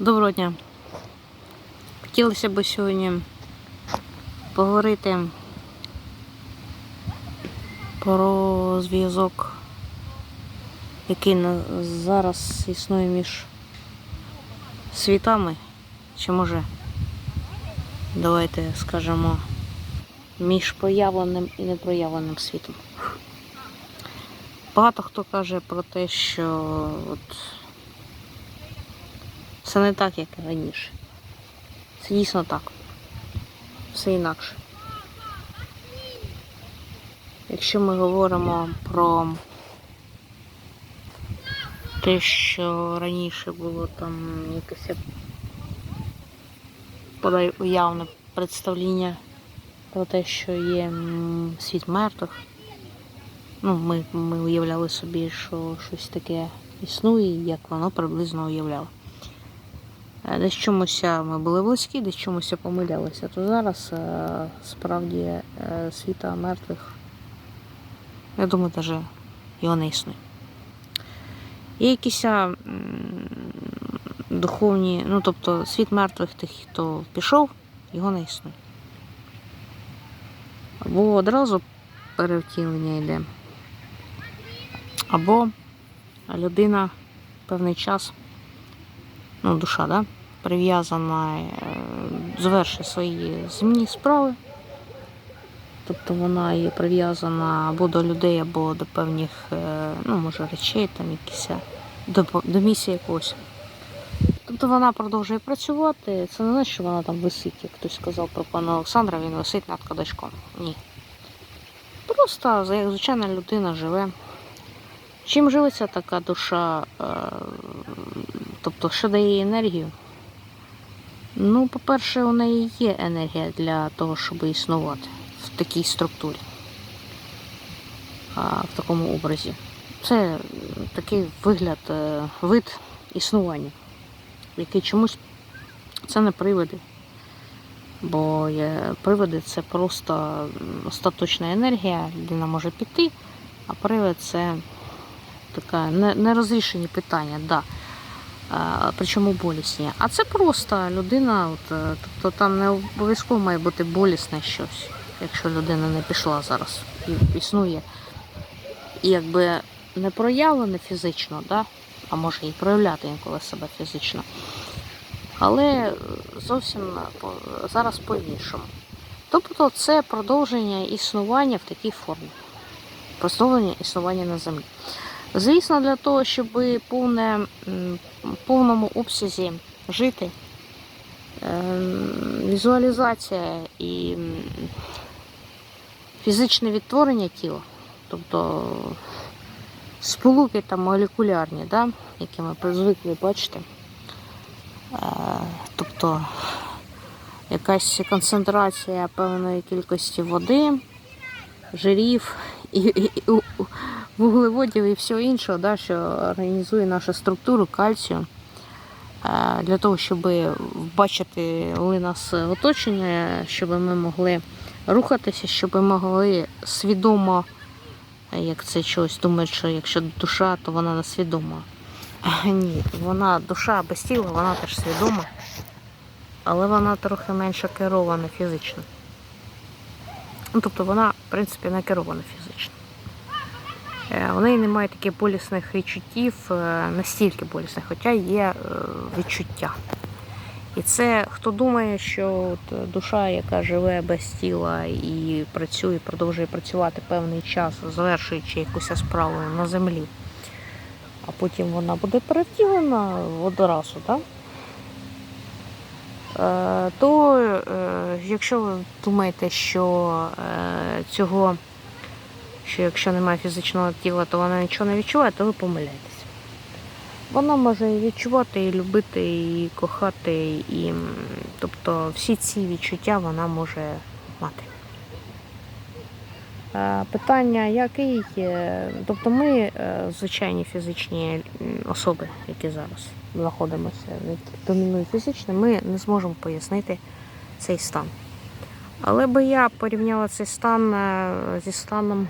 Доброго дня. Хотілося б сьогодні поговорити про зв'язок, який зараз існує між світами, чи може, давайте скажемо, між проявленим і непроявленим світом. Багато хто каже про те, що от все не так, як раніше. Це дійсно так. Все інакше. Якщо ми говоримо про те, що раніше було там якесь подай уявне представління про те, що є світ мертвих. Ну, ми, ми уявляли собі, що щось таке існує, як воно приблизно уявляло. Е, Десь чомусь ми були близькі, десь чомусь помилялися. То зараз е, справді е, світа мертвих, я думаю, навіть його не існує. Є якісь духовні, ну тобто світ мертвих тих, хто пішов, його не існує. Або одразу перевтілення йде, або людина певний час ну, душа, да, прив'язана, е, завершує свої земні справи. Тобто вона є прив'язана або до людей, або до певних, е, ну, може, речей, там якісь, е, до, до місії якогось. Тобто вона продовжує працювати. Це не значить, що вона там висить, як хтось сказав про пана Олександра, він висить над кадачком. Ні. Просто як звичайна людина живе. Чим живиться така душа, тобто що дає енергію? Ну, по-перше, у неї є енергія для того, щоб існувати в такій структурі, в такому образі. Це такий вигляд, е, вид існування, який чомусь це не привиди. Бо привиди це просто остаточна енергія, людина може піти, а привид це така не- нерозрішені питання, да. Причому болісні. А це просто людина, от, е, тобто там не обов'язково має бути болісне щось, якщо людина не пішла зараз, і існує. І якби не проявлене фізично, да? а може і проявляти інколи себе фізично. Але зовсім зараз по-іншому. Тобто це продовження існування в такій формі. Продовження існування на землі. Звісно, для того, щоб в повному обсязі жити, ем, візуалізація і фізичне відтворення тіла, тобто сполуки там молекулярні, да, які ми звикли бачити. Е, Тобто якась концентрація певної кількості води, жирів і, і, і вуглеводів і всього іншого, да, що організує нашу структуру кальцію. Е, Для того, щоб бачити у нас оточення, щоб ми могли рухатися, щоб ми могли свідомо, е, як це чогось думають, що якщо душа, то вона не свідома. Ні, вона душа без тіла, вона теж свідома, але вона трохи менше керована фізично. Ну, тобто вона, в принципі, не керована фізично. Е, У неї немає таких болісних відчуттів, е, настільки болісних, хоча є е, відчуття. І це хто думає, що душа, яка живе без тіла і працює, продовжує працювати певний час, завершуючи якусь справу на землі, а потім вона буде перевтілена одразу, так? То якщо ви думаєте, що цього, що якщо немає фізичного тіла, то вона нічого не відчуває, то ви помиляєтесь. Вона може і відчувати, і любити, і кохати, і тобто всі ці відчуття вона може мати. Е, Питання, який, тобто ми, е, звичайні фізичні особи, які зараз знаходимося, які домінують фізично, ми не зможемо пояснити цей стан. Але би я порівняла цей стан е, зі станом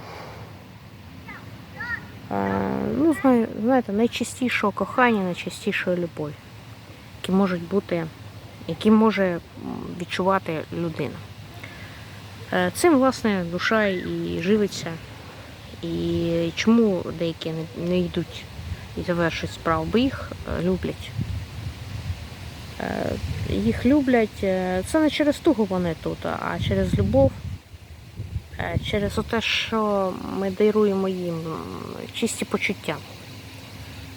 ну, знаєте, найчастішого кохання, найчастішої любові. які можуть бути, які може відчувати людина. Е, Цим, власне, душа і живиться. І чому деякі не, йдуть і завершують справу? Бо їх е, люблять. Е, Їх люблять. Це не через тугу вони тут, а через любов, через те, що ми даруємо їм чисті почуття.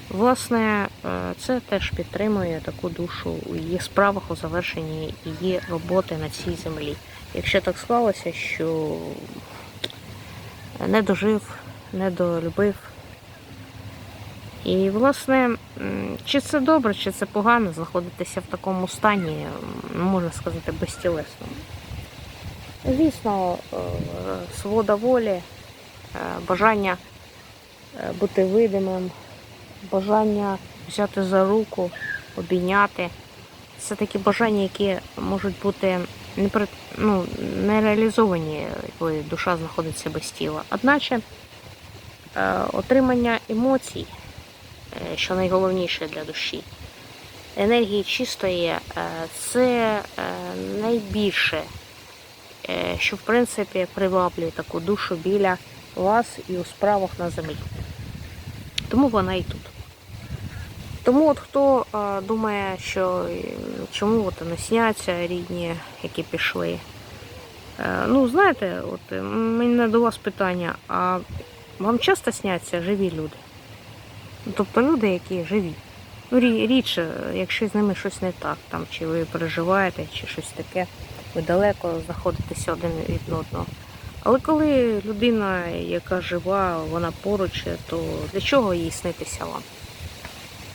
Власне, е, це теж підтримує таку душу у її справах у завершенні її роботи на цій землі. Якщо так склалося, що не дожив, не долюбив. І, власне, чи це добре, чи це погано знаходитися в такому стані, можна сказати, безтілесному. Звісно, е, свобода волі, е, бажання е, бути видимим, бажання взяти за руку, обійняти. Це такі бажання, які можуть бути ну, не реалізовані, коли душа знаходиться без тіла. Одначе отримання емоцій, що найголовніше для душі, енергії чистої, це найбільше, що в принципі приваблює таку душу біля вас і у справах на землі. Тому вона і тут. Тому от хто е, думає, що е, чому от не сняться рідні, які пішли. Е, ну, знаєте, от е, мене до вас питання, а вам часто сняться живі люди? Тобто люди, які живі. Ну, рі- рідше, якщо з ними щось не так, там, чи ви переживаєте, чи щось таке, ви далеко знаходитеся один від одного. Але коли людина, яка жива, вона поруч, то для чого їй снитися вам?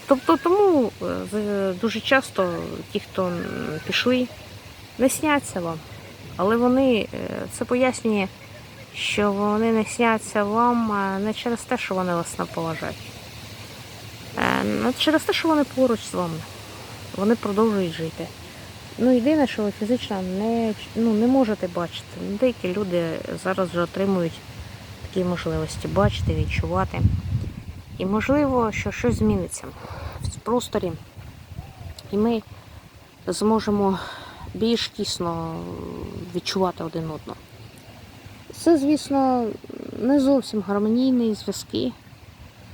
Тобто тому е, дуже часто ті, хто пішли, не сняться вам. Але вони е, це пояснює, що вони не сняться вам не через те, що вони вас не поважають. Е, ну, через те, що вони поруч з вами. Вони продовжують жити. Ну, єдине, що ви фізично не, ну, не можете бачити. Деякі люди зараз вже отримують такі можливості бачити, відчувати. І можливо, що щось зміниться в просторі, і ми зможемо більш тісно відчувати один одного. Це, звісно, не зовсім гармонійні зв'язки,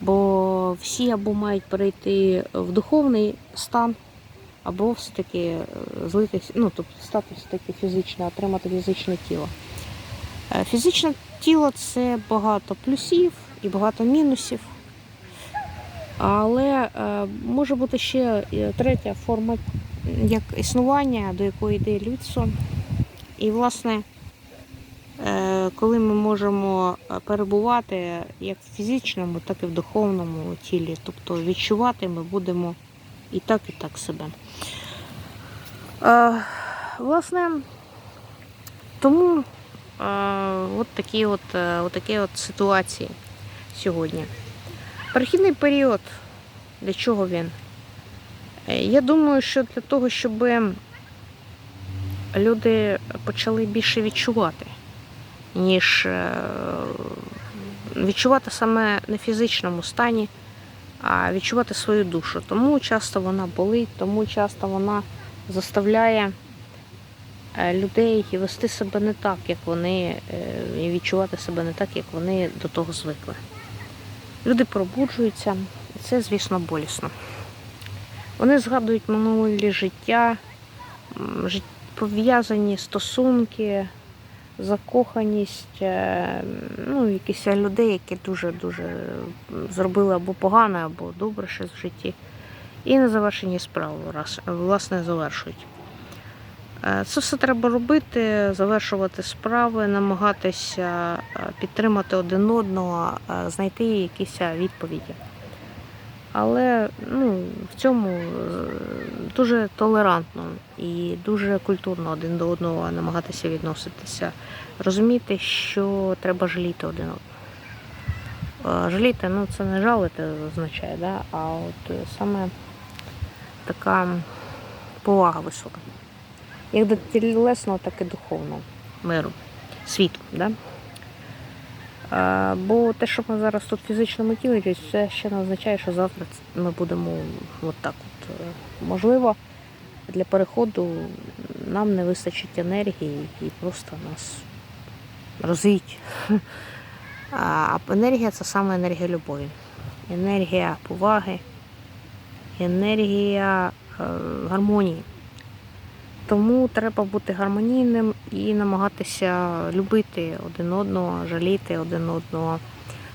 бо всі або мають перейти в духовний стан, або все-таки е, злитись, ну, тобто стати все-таки фізично, отримати фізичне тіло. Е, Фізичне тіло це багато плюсів і багато мінусів. Але е, може бути ще третя форма як існування, до якої йде людство. І, власне, коли ми можемо перебувати як в фізичному, так і в духовному тілі, тобто відчувати ми будемо і так, і так себе. Власне, тому от такі от, е, от такі от ситуації сьогодні. Перехідний період, для чого він? Е, Я думаю, що для того, щоб люди почали більше відчувати, ніж е, відчувати саме не фізичному стані, а відчувати свою душу. Тому часто вона болить, тому часто вона заставляє е, людей вести себе не так, як вони, е, і відчувати себе не так, як вони до того звикли. Люди пробуджуються, і це, звісно, болісно. Вони згадують минулі життя, пов'язані стосунки, закоханість, е, ну, якісь людей, які дуже-дуже зробили або погане, або добре щось в житті. І на завершенні справи власне завершують. Е, Це все треба робити, завершувати справи, намагатися е, підтримати один одного, е, знайти якісь відповіді. Але ну, в цьому дуже толерантно і дуже культурно один до одного намагатися відноситися, розуміти, що треба жаліти один одного. Жаліти, ну це не жалити означає, да? а от саме така повага висока. Як до тілесного, так і духовного миру, світу. Да? Е, Бо те, що ми зараз тут в фізичному тілі, це ще не означає, що завтра ми будемо от так от. Е, Можливо, для переходу нам не вистачить енергії і просто нас розвіють. А енергія це саме енергія любові, енергія поваги, енергія е, гармонії. Тому треба бути гармонійним і намагатися любити один одного, жаліти один одного,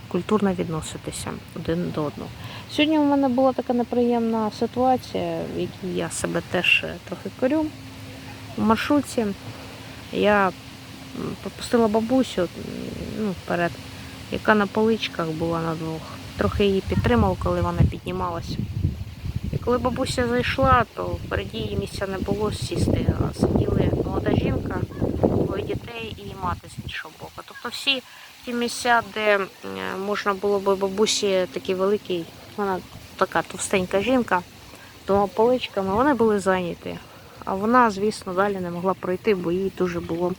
культурно відноситися один до одного. Сьогодні у мене була така неприємна ситуація, в якій я себе теж трохи корю. У маршрутці я пропустила бабусю ну, вперед, яка на поличках була на двох. Трохи її підтримав, коли вона піднімалася. Коли бабуся зайшла, то впереді її місця не було сісти, а сиділи молода жінка, двоє дітей і мати з іншого боку. Тобто всі ті місця, де можна було би бабусі такий великий, вона така товстенька жінка, двома поличками, вони були зайняті. А вона, звісно, далі не могла пройти, бо їй дуже було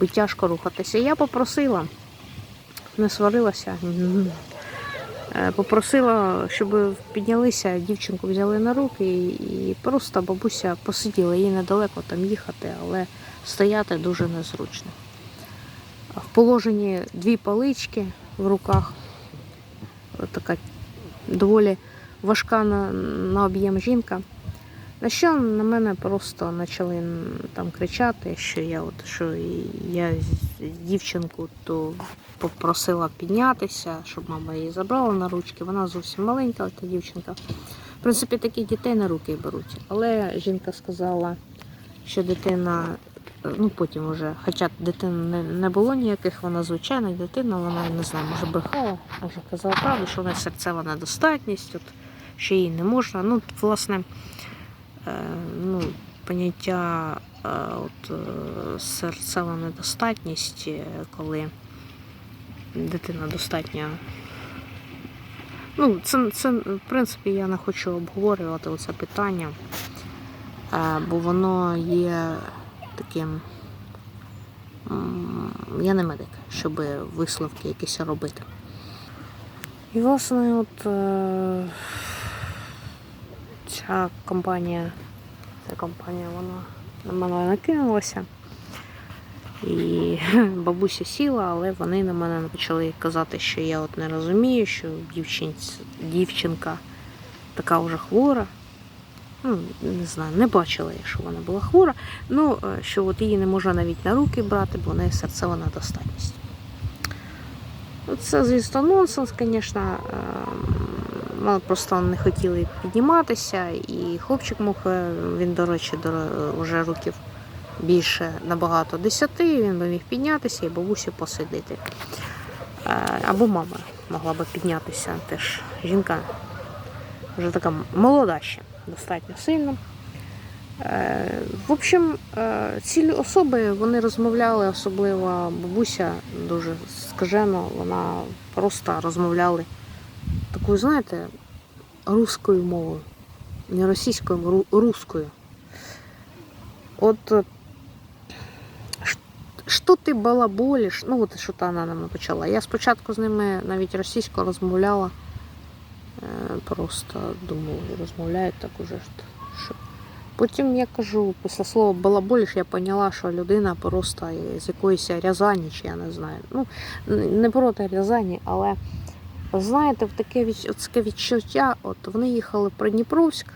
би тяжко рухатися. Я попросила, не сварилася. Е, Попросила, щоб піднялися, дівчинку взяли на руки і просто бабуся посиділа. Їй недалеко там їхати, але стояти дуже незручно. В положенні дві палички в руках. Така доволі важка на, на об'єм жінка. На що на мене просто почали там кричати, що я от що я дівчинку то попросила піднятися, щоб мама її забрала на ручки. Вона зовсім маленька, та дівчинка. В принципі, таких дітей на руки беруть. Але жінка сказала, що дитина, е, ну потім вже, хоча дитин не, не було ніяких, вона звичайна дитина, вона не знаю, може брехала, може казала правду, що вона серцева недостатність, от, що їй не можна. Ну, власне, ну, поняття е, от, е, серцева недостатність, е, коли дитина достатньо. Ну, це, це, в принципі, я не хочу обговорювати це питання, е, бо воно є таким. Я не медик, щоб висновки якісь робити. І, власне, от е, ця компанія, ця компанія, вона на мене накинулася. І бабуся сіла, але вони на мене почали казати, що я от не розумію, що дівчинці, дівчинка така вже хвора. Ну, не знаю, не бачила я, що вона була хвора. Ну, е, що от її не можна навіть на руки брати, бо в неї серцева недостатність. Ну, Це, звісно, нонсенс, звісно. Ми просто не хотіли підніматися, і хлопчик мог, е, він, до речі, вже років більше набагато десяти, він би міг піднятися і бабусю посидити. Е, Або мама могла би піднятися теж. Жінка вже така молода ще, достатньо сильно. Е, В общем, е, ці особи вони розмовляли, особливо бабуся дуже скажено, вона просто розмовляли такою, знаєте, русською мовою. Не російською, а ру- От е, що ти балаболиш? Ну, от що вона нам почала. Я спочатку з ними навіть російською розмовляла. Е, Просто думаю, розмовляють так уже. Що. Потім я кажу, після слова балаболіш, я поняла, що людина просто з якоїсь Рязані, чи я не знаю. Ну, не проти Рязані, але знаєте, в таке, відчуття, от вони їхали в Придніпровськ.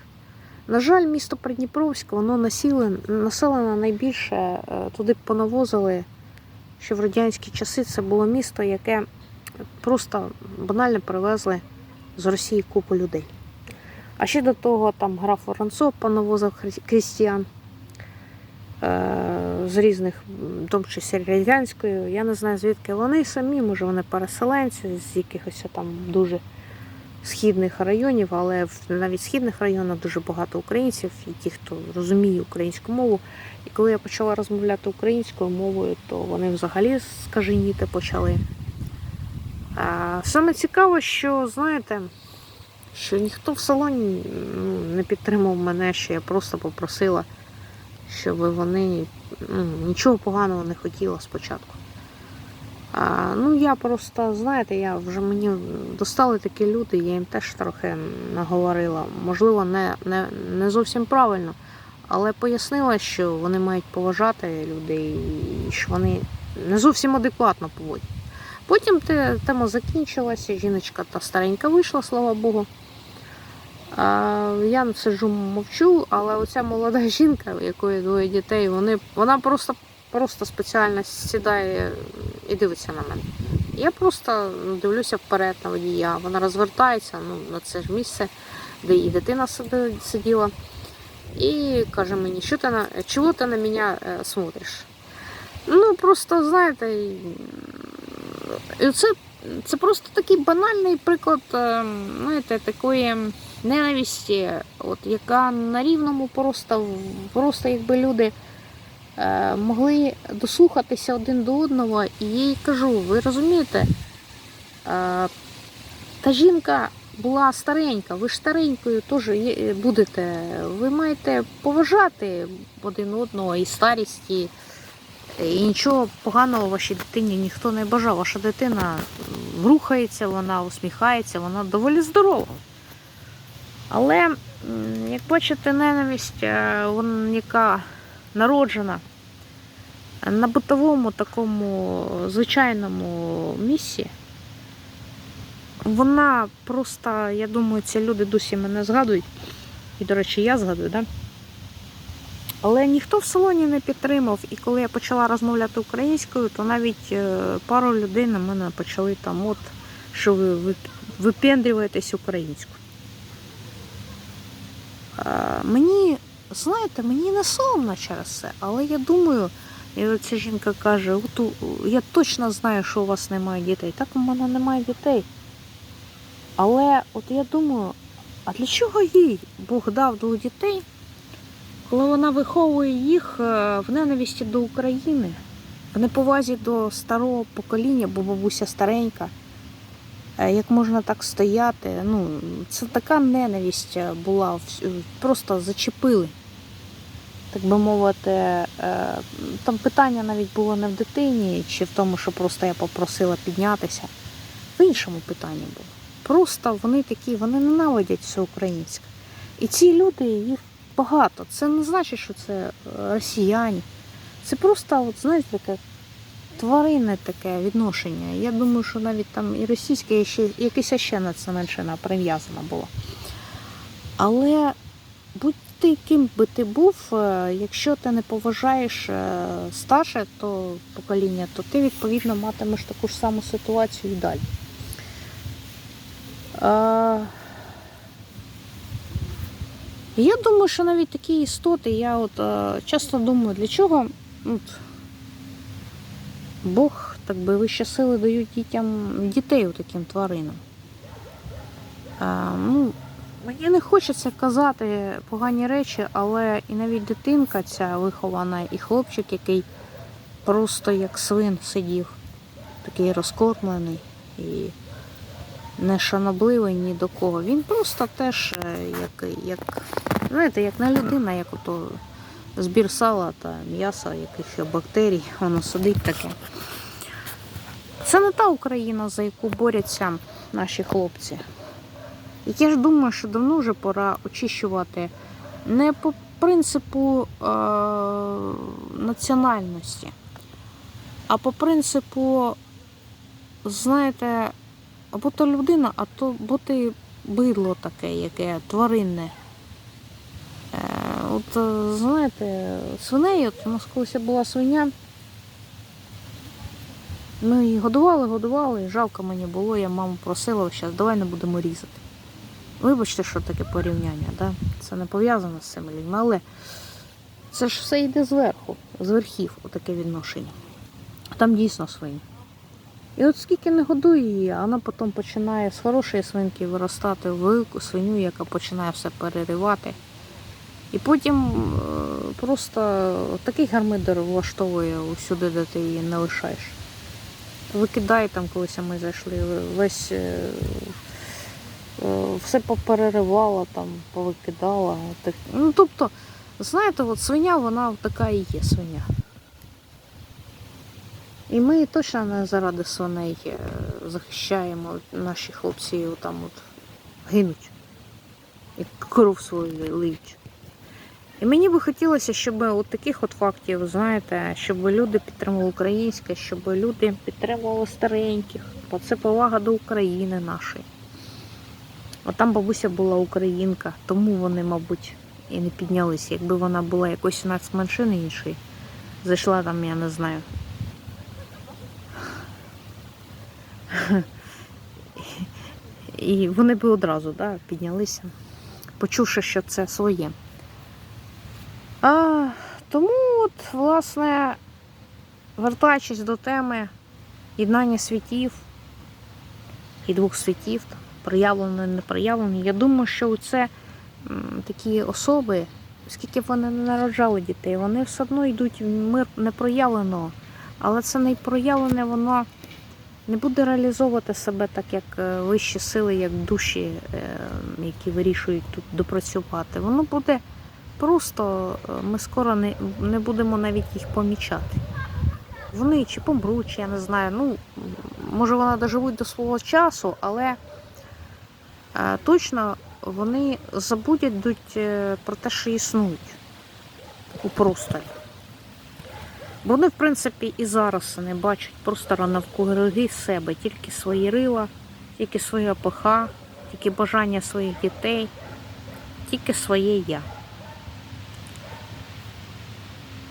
На жаль, місто Придніпровськ, воно населено найбільше, е, туди понавозили, що в радянські часи це було місто, яке просто банально привезли з Росії купу людей. А ще до того там граф Воронцов понавозив крістіян з різних, в тому числі радянською. Я не знаю, звідки вони самі, може вони переселенці з якихось там дуже східних районів, але в навіть східних районах дуже багато українців і ті, хто розуміє українську мову. І коли я почала розмовляти українською мовою, то вони взагалі скаженіти почали. А, саме цікаво, що знаєте, що ніхто в салоні не підтримав мене, що я просто попросила, щоб вони ну, нічого поганого не хотіла спочатку. А, ну, я просто, знаєте, я вже мені достали такі люди, я їм теж трохи наговорила. Можливо, не, не, не зовсім правильно, але пояснила, що вони мають поважати людей і що вони не зовсім адекватно поводять. Потім те, тема закінчилася, жіночка та старенька вийшла, слава Богу. Я сиджу мовчу, але оця молода жінка, у якої двоє дітей, вони, вона просто, просто спеціально сідає і дивиться на мене. Я просто ну, дивлюся вперед на водія. Вона розвертається ну, на це ж місце, де її дитина сиділа. І каже мені, що ти на чого ти на мене е, смотриш? Ну, просто, знаєте, це, це просто такий банальний приклад, е, знаєте, такої ненависті, от, яка на рівному просто, просто якби люди е, могли дослухатися один до одного. І я їй кажу, ви розумієте, е, та жінка була старенька, ви ж старенькою теж будете. Ви маєте поважати один одного і старість, і, і нічого поганого вашій дитині ніхто не бажав. Ваша дитина рухається, вона усміхається, вона доволі здорова. Але, як бачите, ненависть, е, яка народжена на битовому такому звичайному місці, вона просто, я думаю, ці люди досі мене згадують. І, до речі, я згадую, да? Але ніхто в салоні не підтримав. І коли я почала розмовляти українською, то навіть е, пару людей на мене почали там, от, що ви- випендрюєтесь українською. Е, Мені, знаєте, мені не соромно через це, але я думаю, і ця жінка каже, я точно знаю, що у вас немає дітей. Так у мене немає дітей. Але от я думаю, а для чого їй Бог дав двох дітей, коли вона виховує їх е, в ненависті до України, в неповазі до старого покоління, бо бабуся старенька. Е, Як можна так стояти? Ну, це така ненависть е, була, просто зачепили. Так би мовити, е, там питання навіть було не в дитині, чи в тому, що просто я попросила піднятися. В іншому питанні було. Просто вони такі, вони ненавидять все українське. І ці люди, їх багато. Це не значить, що це росіяни. Це просто, от, знаєте, таке тваринне таке відношення. Я думаю, що навіть там і російське, і ще якась ще національщина прив'язана була. Але будь ти ким би ти був, е, якщо ти не поважаєш е, старше то покоління, то ти відповідно матимеш таку ж саму ситуацію і далі. Е, Я думаю, що навіть такі істоти, я от часто думаю, для чого от, Бог, так би вищі сили дають дітям дітей таким тваринам. Е, ну, мені не хочеться казати погані речі, але і навіть дитинка ця вихована, і хлопчик, який просто як свин сидів, такий розкормлений і нешанобливий ні до кого. Він просто теж е, як, як, знаєте, як не людина, як ото збір сала та м'яса, якихось бактерій, воно сидить таке. Це не та Україна, за яку борються наші хлопці. І я ж думаю, що давно вже пора очищувати не по принципу е- національності, а по принципу, знаєте, або то людина, а то бути бидло таке, яке тваринне. От, е, знаєте, свиней, от у нас колись була свиня. Ми її годували, годували, і жалко мені було, я маму просила, зараз давай не будемо різати. Вибачте, що таке порівняння, да? це не пов'язано з цими людьми, але це ж все йде зверху, з верхів, отаке відношення. Там дійсно свині. І от скільки не годує її, вона потім починає з хорошої свинки виростати в велику свиню, яка починає все переривати. І потім е, просто такий гармидер влаштовує усюди, де ти її не лишаєш. Викидай там, колись ми зайшли, весь е, е, все попереривала, там, повикидала. Ну, тобто, знаєте, от свиня, вона така і є свиня. І ми точно не заради свиней захищаємо наші хлопці там от гинуть. І кров свою лиють. І мені би хотілося, щоб от таких от фактів, знаєте, щоб люди підтримували українське, щоб люди підтримували стареньких, бо це повага до України нашої. А там бабуся була українка, тому вони, мабуть, і не піднялися. Якби вона була якоюсь нацменшини іншої, зайшла там, я не знаю. І вони би одразу да, піднялися, почувши, що це своє. А, тому, от, власне, вертаючись до теми єднання світів і двох світів, проявлено і не проявлено, я думаю, що це такі особи, скільки б вони не народжали дітей, вони все одно йдуть в мир непроявленого, але це не проявлене, воно не буде реалізовувати себе так, як е, вищі сили, як душі, е, які вирішують тут допрацювати. Воно буде просто, е, ми скоро не, не будемо навіть їх помічати. Вони чи помруть, чи я не знаю. Ну, може, вони доживуть до свого часу, але е, точно вони забудуть е, про те, що існують у просторі. Вони, в принципі, і зараз не бачать простору навкруги себе, тільки свої рила, тільки своя пиха, тільки бажання своїх дітей, тільки своє я.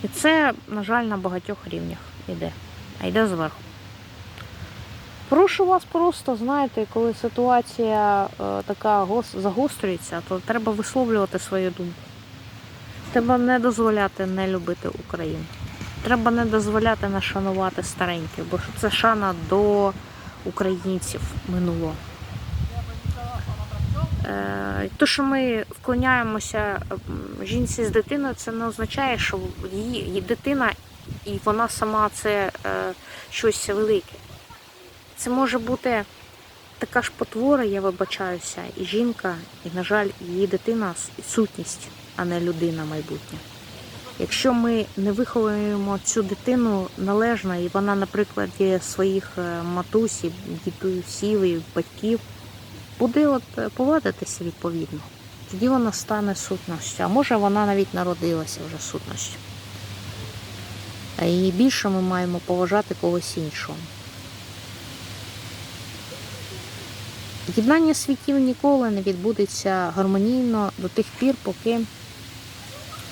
І це, на жаль, на багатьох рівнях йде, а йде зверху. Прошу вас просто, знаєте, коли ситуація е, така загострюється, то треба висловлювати свою думку. Треба не дозволяти не любити Україну. Треба не дозволяти не шанувати стареньких, бо це шана до українців минулого. Е, То, що ми вклоняємося жінці з дитиною, це не означає, що її, її дитина і вона сама це е, щось велике. Це може бути така ж потвора, я вибачаюся, і жінка, і, на жаль, її дитина сутність, а не людина майбутня. Якщо ми не виховуємо цю дитину належно, і вона, наприклад, є своїх е, матусів, дідусів і батьків, буде от е, поводитися відповідно. Тоді вона стане сутністю. А може вона навіть народилася вже сутністю. І більше ми маємо поважати когось іншого. Єднання світів ніколи не відбудеться гармонійно до тих пір, поки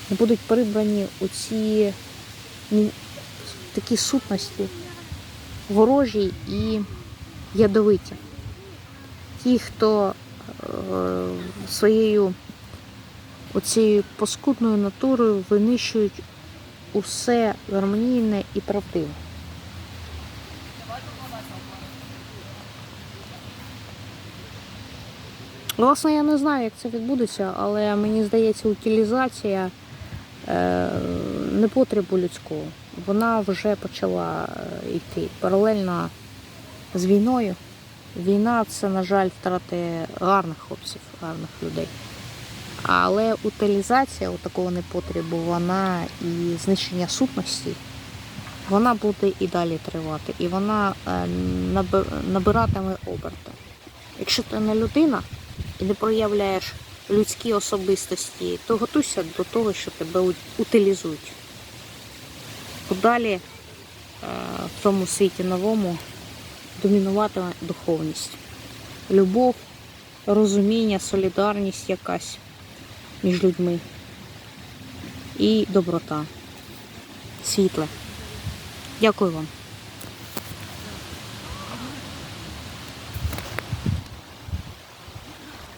не будуть прибрані оці ні- такі сутності ворожі і ядовиті. Ті, хто е, своєю оцією паскудною натурою винищують усе гармонійне і правдиве. Власне, я не знаю, як це відбудеться, але мені здається, утилізація е, непотребу людського. Вона вже почала е, йти паралельно з війною. Війна це, на жаль, втрати гарних хлопців, гарних людей. Але утилізація у такого непотребу, вона і знищення сутності, вона буде і далі тривати. І вона е, набиратиме оберти. Якщо ти не людина і не проявляєш людські особистості, то готуйся до того, що тебе утилізують. Далі е, в цьому світі новому домінуватиме духовність, любов, розуміння, солідарність якась між людьми і доброта, світле. Дякую вам.